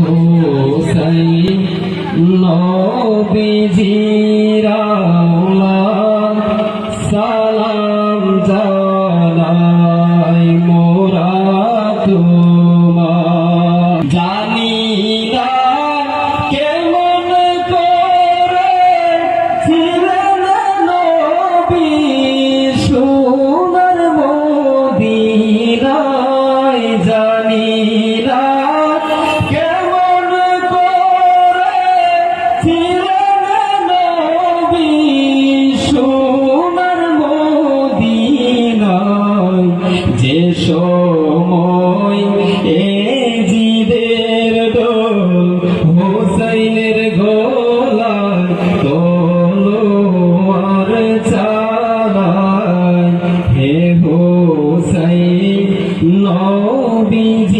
হুসাইন নবীজিরা সালাম জানাই মো মই এ জিদের দোল হোসাইনের গোলায় তলোয়ার চালায়। হে হোসাইন নবীজিরাও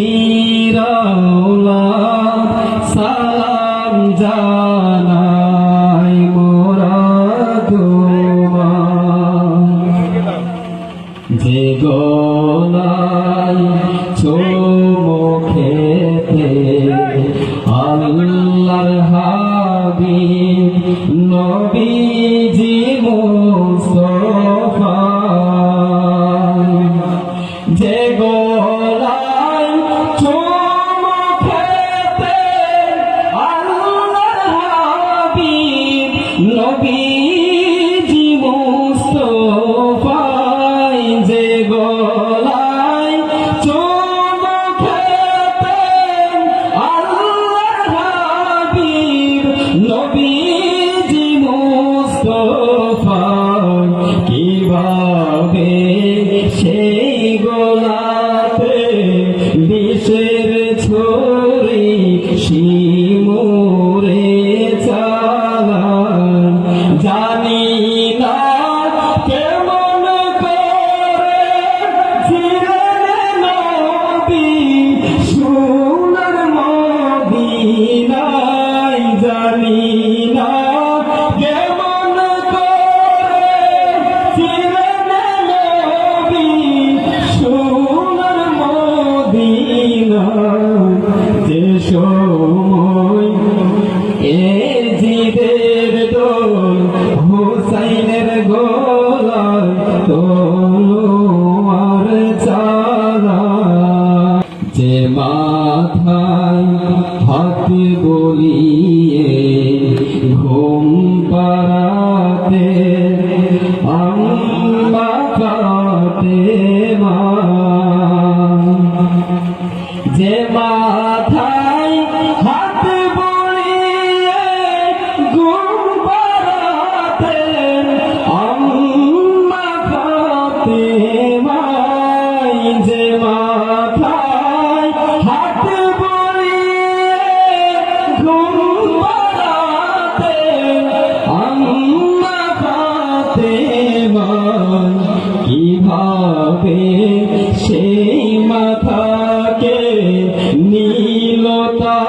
নবীজি মুস্তফাই যে গলায় চমকেতেন আল্লাহ হাবিব নবীজি মুস্তফাই কীভাবে গলাতে বিষের ছড়ি মান কীভাবে সেই মাথাকে নীলতা